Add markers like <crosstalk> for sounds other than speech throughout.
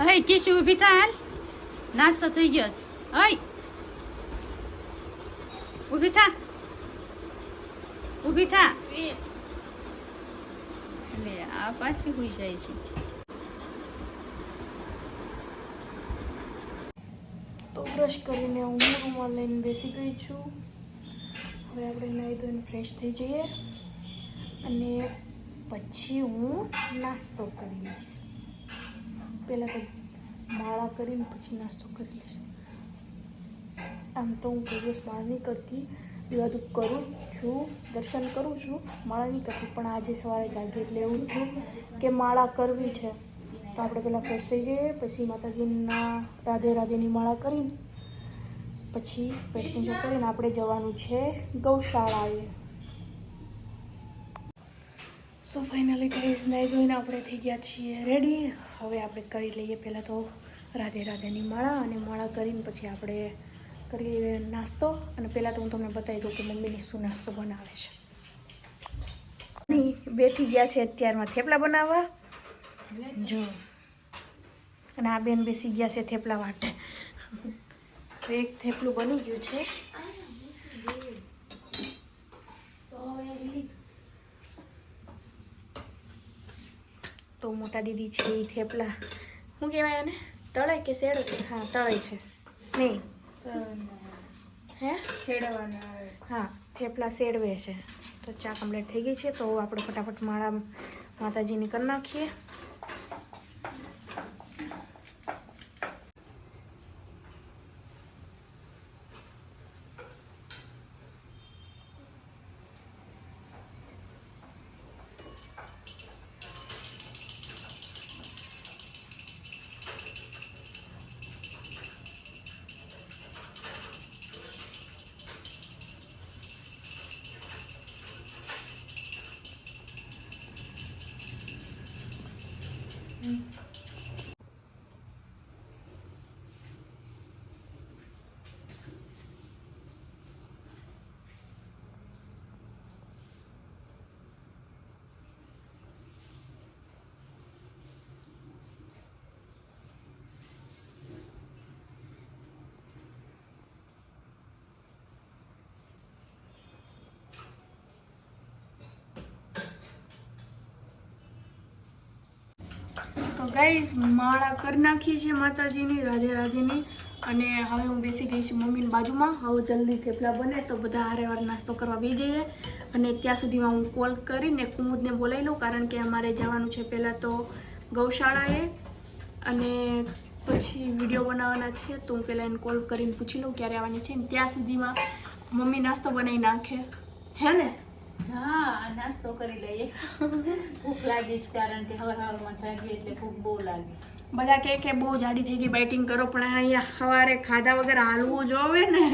હઈ કિશુ ઊભી થા હાલ નાસ્તો થઈ ગયો. હઈ ઊભી થા ઊભી થા લે આ પાછી હુઈ જાય છે તો બ્રશ કરીને હું રૂમમાં લઈને બેસી ગઈ છું હવે આપણે નાહી ધોઈને ફ્રેશ થઈ જઈએ અને પછી હું નાસ્તો કરી લઈશ પહેલાં તો માળા કરીને પછી નાસ્તો કરી લઈશ. આમ તો હું કોઈ દિવસ માળા નહીં કરતી. એ તો કરું છું, દર્શન કરું છું, માળા નહીં કરતી. પણ આજે સવારે જાગી એટલે એવું છું કે માળા કરવી છે. તો આપણે પહેલાં ફ્રેશ થઈ જઈએ, પછી માતાજીના રાધે રાધેની માળા કરીને, પછી પેટ કરીને આપણે જવાનું છે ગૌશાળાએ. સો ફાઇનલી ગાઈઝ નાઈ ધોઈને આપણે થઈ ગયા છીએ રેડી હવે આપણે કરી લઈએ પહેલાં તો રાધે રાધેની માળા અને માળા કરીને પછી આપણે કરી લઈએ નાસ્તો. અને પહેલાં તો હું તમને બતાવી દઉં કે મમ્મીની શું નાસ્તો બનાવે છે. બેઠી ગયા છે અત્યારમાં થેપલા બનાવવા. જો. અને આ બેન બેસી ગયા છે થેપલા માટે. એક થેપલું બની ગયું છે. તો મોટા દીદી છે એ થેપલા. શું કહેવાય આને? તળાય કે શેડ? હા, તળાય છે. નહીં. હે? શેડવાના હા, થેપલા શેડવે છે. તો ચા કમ્પ્લીટ થઈ ગઈ છે. તો આપણે ફટાફટ માળા માતાજીની કરી નાખીએ. Hum. તો ગાઈઝ માળા કરી નાખી છે માતાજીની, રાધે રાધેની. અને હવે હું બેસી ગઈ છું મમ્મીની બાજુમાં. હવે જલ્દી થેપલા બને તો બધા હારે વાર નાસ્તો કરવા બી જઈએ. અને ત્યાં સુધીમાં હું કોલ કરીને કુમુદને બોલાવી લઉં, કારણ કે અમારે જવાનું છે પહેલાં તો ગૌશાળાએ. અને પછી વીડિયો બનાવવાના છે, તો હું પહેલાં એને કોલ કરીને પૂછી લઉં ક્યારે આવવાની છે. ને ત્યાં સુધીમાં મમ્મી નાસ્તો બનાવી નાખે. હે ને? હા નાસ્તો કરી લઈએ. ભૂખ લાગી છે કારણ કે હવાર હવારમાં જાગીએ એટલે ભૂખ બહુ લાગે. બધા કે કે બહુ જાડી થઈ ગઈ બેટિંગ કરો પણ અહીંયા સવારે ખાધા વગર હાલવું જોવે ને.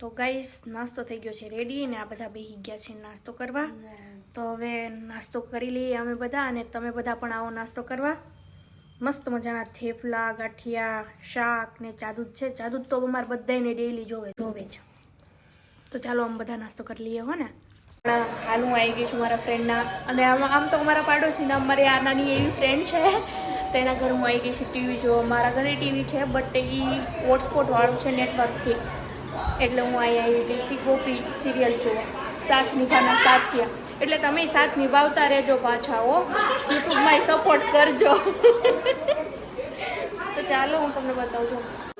તો ગાઈસ નાસ્તો થઈ ગયો છે રેડી ને આ બધા બેસી ગયા છે નાસ્તો કરવા. તો હવે નાસ્તો કરી લઈએ અમે બધા અને તમે બધા પણ આવો નાસ્તો કરવા. મસ્ત મજાના થેપલા ગાંઠિયા શાક ને ચાદુદ છે. ચાદુદ તો અમારે બધાને ડેઈલી જોવે જોવે છે તો ચાલો આમ બધા નાસ્તો કરી લઈએ હો ને. હાલ આવી ગઈ છું મારા ફ્રેન્ડના અને આમ આમ તો મારા પાડોશીના અમારી આ નાની એવી ફ્રેન્ડ છે. તો એના ઘરે હું આવી ગઈ છું ટીવી જોવા. મારા ઘરે ટીવી છે બટ એ હોટસ્પોટવાળું છે નેટવર્કથી એટલે હું અહીં આવી ગઈ સી ગોપી સિરિયલ જોવા. સાથ નિભાના સાથિયા એટલે તમે સાથ નિભાવતા રહેજો પાછા, હો. યુટ્યુબમાં સપોર્ટ કરજો. <laughs> તો ચાલો હું તમને બતાવું છું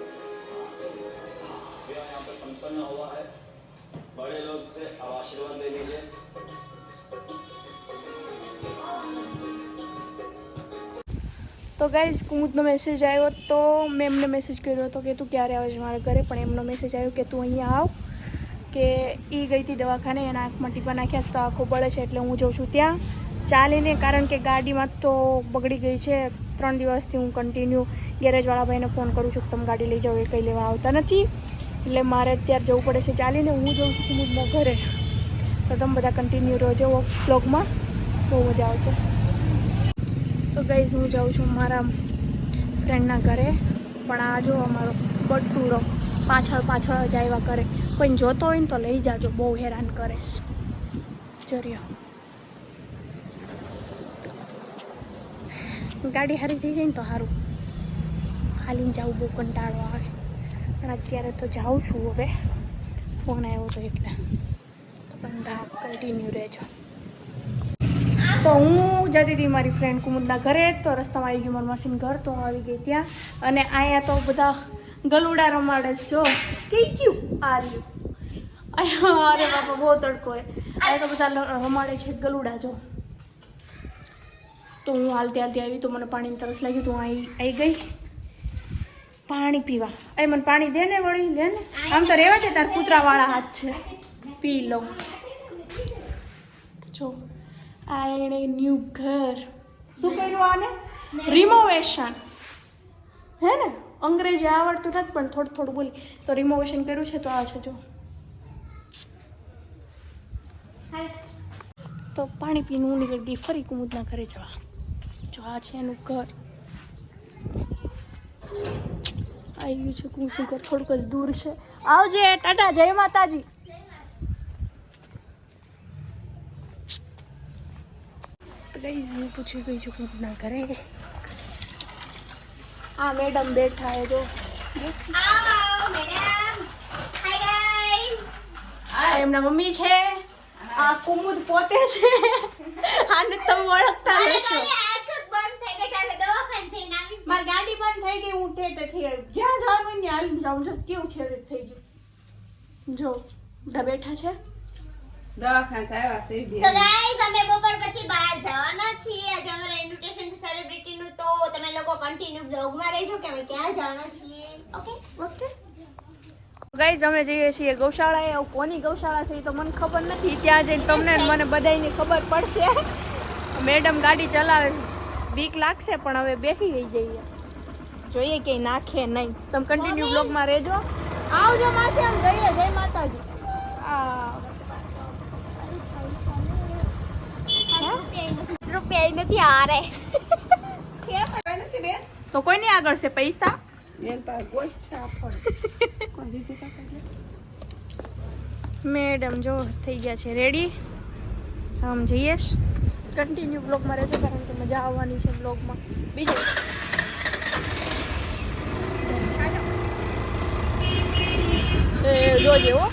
વડેલો છે, આવા આશીર્વાદ લઈ લેજે. તો ગાઈઝ કુમુદનો મેસેજ આવ્યો તો મેં એમને મેસેજ કર્યો હતો કે તું ક્યારે આવે છે મારા ઘરે, પણ એમનો મેસેજ આવ્યો કે તું અહીંયા આવ, કે એ ગઈ હતી દવાખાને, એના આંખમાં ટીપા નાખ્યા છે તો આંખો બળે છે એટલે હું જઉં છું ત્યાં. ચાલીને, કારણ કે ગાડીમાં તો બગડી ગઈ છે, ત્રણ દિવસથી હું કન્ટિન્યુ ગેરેજવાળા ભાઈને ફોન કરું છું કે તમે ગાડી લઈ જાઓ, એ કંઈ લેવા આવતા નથી. એટલે મારે અત્યારે જવું પડે છે ચાલીને. હું જઉં છું કુમુદના ઘરે. તો તમે બધા કન્ટિન્યુ રહેજો બ્લોગમાં બહુ મજા આવશે. તો ગઈઝ હું જાઉં છું મારા ફ્રેન્ડના ઘરે. પણ આ જો અમારો બટુરો પાછળ પાછળ જ આવ્યા કરે. કોઈને જોતો હોય ને તો લઈ જાજો, બહુ હેરાન કરે છે. જરિયો ગાડી હારી થઈ જાય ને તો સારું હાલીને જવું બહુ કંટાળો આવે. પણ અત્યારે તો જાઉં છું હવે. ફોન આવ્યો તો એટલે. પણ બંધા કન્ટિન્યુ રહેજો. તો હું જતી હતી મારી ફ્રેન્ડ કુમુદના ઘરે, તો રસ્તામાં આવી ગયું મારું માસીનું ઘર, તો હું આવી ગઈ ત્યાં. અને અહીંયા તો બધા ગલુડા રમાડે જો, કઈ ગયું? આ અરે બાપા, બહુ તડકો હોય અહીંયા તો બધા રમાડે છે ગલુડા, જો. તો હું હાલતી હાલતી આવી, તો મને પાણીની તરસ લાગ્યું તો હું આવી આવી ગઈ. પાણી પીવા. એ મને પાણી દે ને વળી લે ને. આમ તો રહેવા દે, તાર કૂતરાવાળા હાથ છે. પી લો. જો, આ એણે ન્યુ ઘર. શું કર્યું આને? રિમોવેશન હે ને? અંગ્રેજી આવડતું નથી, પણ થોડું થોડું બોલી. તો રિમોવેશન કર્યું છે તો આ છે, જો. તો પાણી પીને હું નીકળી ફરી કુમુદના ઘરે જવા. જો, આ છે એનું ઘર. આવી ગયું છે કુંકુંકર થોડુંક જ દૂર છે. આવજે ટાટા જય માતાજી. તો ગઈ હું પૂછી ગઈ છું ના ઘરે આ મેડમ બેઠા એ જો. આ એમના મમ્મી છે. આ કુમુદ પોતે છે. આને તમે ઓળખતા રહેશો મારી ગાડી બંધ થઈ ગઈ હું ટેટે થઈ જ્યાં જવાનું હોય ત્યાં હાલીને જાઉં. જો કેવું છે થઈ ગયું? જો બધા બેઠા છે? દવાખાને આવ્યા છે અમે બપોર પછી બહાર જવાના છીએ. આજે અમારું invitation છે નું. તો તમે લોકો કન્ટિન્યુ બ્લોગમાં રહેજો કે અમે ક્યાં જવાના છીએ. ઓકે ઓકે ગાઈઝ અમે જઈએ છીએ ગૌશાળાએ. કોની ગૌશાળા છે એ તો મને ખબર નથી. ત્યાં જઈને તમને મને બધાયને ખબર પડશે. મેડમ ગાડી ચલાવે બીક લાગશે પણ હવે બેસી ગઈ જઈએ. જોઈએ કે નાખે નહીં. તમે કન્ટિન્યુ બ્લોગમાં રહેજો. આવજો માસી આમ જઈએ જય માતાજી. આ રૂપિયા નથી હારે તો કોઈને આગળ છે પૈસા? એમ તો આ ગોચ્છા ફળ. કોણ બીજી કાકા છે? મેડમ જો થઈ ગયા છે રેડી આમ જઈએ કન્ટિન્યુ બ્લોગમાં રહેજો કારણ કે મજા આવવાની છે બ્લોગમાં બીજું? એ જોજે હો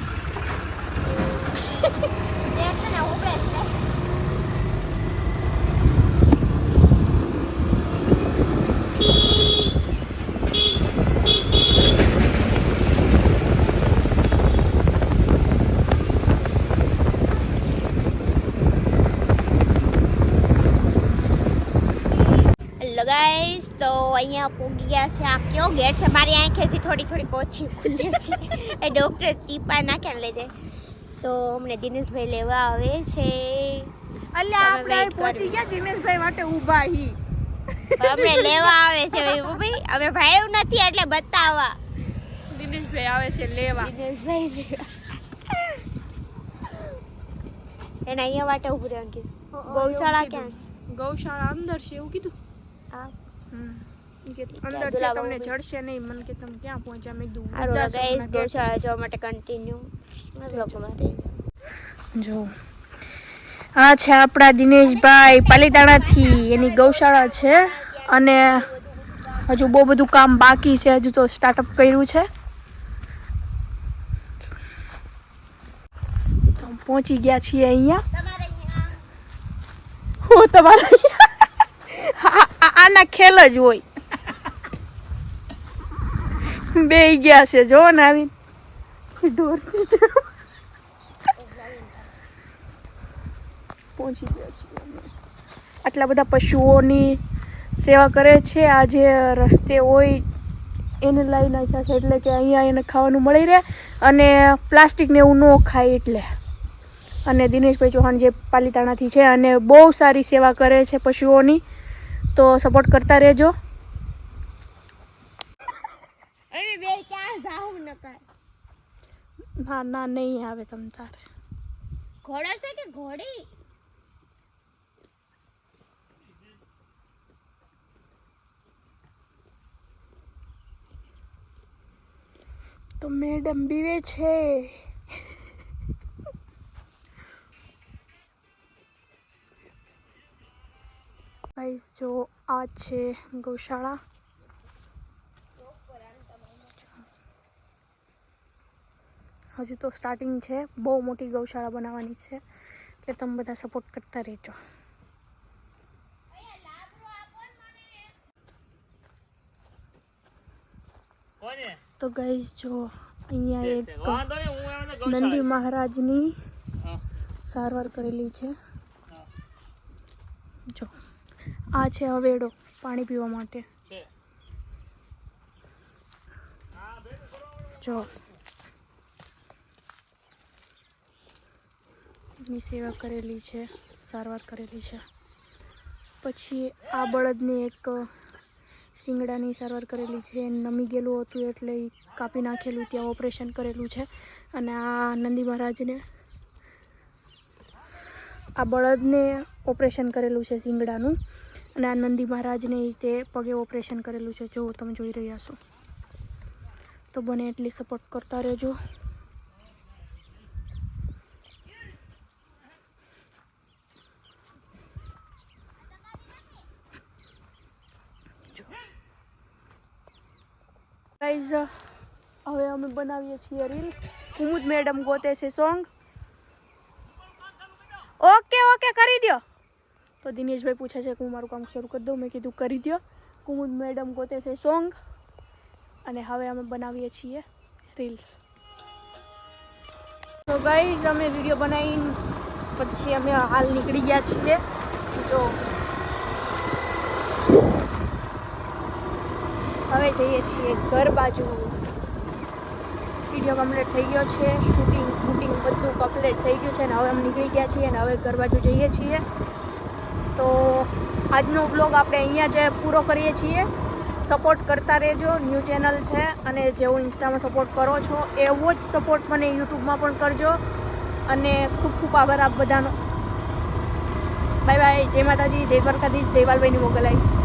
હેલો ગાઈસ તો અહીંયા પોગી ગયા છે. આ કયો ગેટ છે? મારી આંખેથી થોડી થોડી ઓછી ખુલે છે. એ ડૉક્ટર ટીપા નાખ્યા લીધે. તો અમને દિનેશભાઈ લેવા આવે છે. અલ્યા આપણે પહોંચી ગયા દિનેશભાઈ માટે ઊભા હી. અમને લેવા આવે છે ભાઈ અમે ભાઈ નથી એટલે બતાવવા. દિનેશભાઈ આવે છે લેવા. દિનેશભાઈ એને અહીંયા માટે ઊભું રહેવાનું કીધું. ગૌશાળા ક્યાં છે? ગૌશાળા અંદર છે એવું કીધું? આ હમ. અંદર છે તમને જડશે નહીં મને કે તમે ક્યાં પહોંચ્યા? મેં કીધું સારું ગાઈસ. ગૌશાળા જવા માટે કન્ટિન્યુ માટે. જો. આ છે આપણા દિનેશભાઈ પાલીતાણાથી એની ગૌશાળા છે. અને હજુ બહુ બધું કામ બાકી છે હજુ તો સ્ટાર્ટઅપ કર્યું છે. પહોંચી ગયા છીએ અહીંયા. હું તમારા આના ખેલ જ હોય. બે ગયા છે, જો ને આવી. જેમ. પહોંચી ગયા છીએ આટલા બધા પશુઓની સેવા કરે છે. આ જે રસ્તે હોય એને લઈ નાખ્યા છે, એટલે કે અહીંયા એને ખાવાનું મળી રહે અને પ્લાસ્ટિકને એવું ન ખાય એટલે. અને દિનેશભાઈ ચૌહાણ જે પાલીતાણાથી છે અને બહુ સારી સેવા કરે છે પશુઓની. તો સપોર્ટ કરતા રહેજો અરે બે ક્યાં જાઉં નકર ના ના નહીં આવે તમ તારે ઘોડો છે કે ઘોડી તો મેડમ બીવે છે ગાઈસ જો આ છે ગૌશાળા હજુ તો સ્ટાર્ટિંગ છે. બહુ મોટી ગૌશાળા બનાવવાની છે. એટલે તમે બધા સપોર્ટ કરતા રહેજો. તો ગાઈઝ જો અહીંયા એક નંદી મહારાજની સારવાર કરેલી છે. જો આ છે હવેડો પાણી પીવા માટે. જો ની સેવા કરેલી છે, સારવાર કરેલી છે. પછી આ બળદની એક શિંગડાની સારવાર કરેલી છે. નમી ગયેલું હતું એટલે કાપી નાખેલું, ત્યાં ઓપરેશન કરેલું છે. અને આ નંદી મહારાજને આ બળદને ઓપરેશન કરેલું છે શિંગડાનું. અને આ નંદી મહારાજને તે પગે ઓપરેશન કરેલું છે. જો તમે જોઈ રહ્યા છો. તો બને એટલી સપોર્ટ કરતા રહેજો. ગાઈઝ હવે અમે બનાવીએ છીએ રીલ કુમુદ મેડમ ગોતે છે સોંગ ઓકે ઓકે કરી દો તો દિનેશભાઈ પૂછે છે કે હું મારું કામ શરૂ કરી દઉં. મેં કીધું, કરી દો કુમુદ મેડમ ગોતે છે સોંગ અને હવે અમે બનાવીએ છીએ રીલ્સ તો ગાઈઝ અમે વીડિયો બનાવીને પછી અમે હાલ નીકળી ગયા છીએ. જો હવે જઈએ છીએ ઘર બાજુ. વીડિયો કમ્પ્લીટ થઈ ગયો છે. શૂટિંગ શૂટિંગ બધું કમ્પ્લીટ થઈ ગયું છે અને હવે અમે નીકળી ગયા છીએ અને હવે ઘર બાજુ જઈએ છીએ. તો આજનો બ્લોગ આપણે અહીંયા જ પૂરો કરીએ છીએ. સપોર્ટ કરતા રહેજો. ન્યૂ ચેનલ છે અને જેવો ઇન્સ્ટામાં સપોર્ટ કરો છો, એવો જ સપોર્ટ મને યુટ્યુબમાં પણ કરજો. અને ખૂબ ખૂબ આભાર આપ બધાનો. બાય બાય જય માતાજી. જય દ્વારકાધીશ. જયવાલભાઈની મોગલાઈ.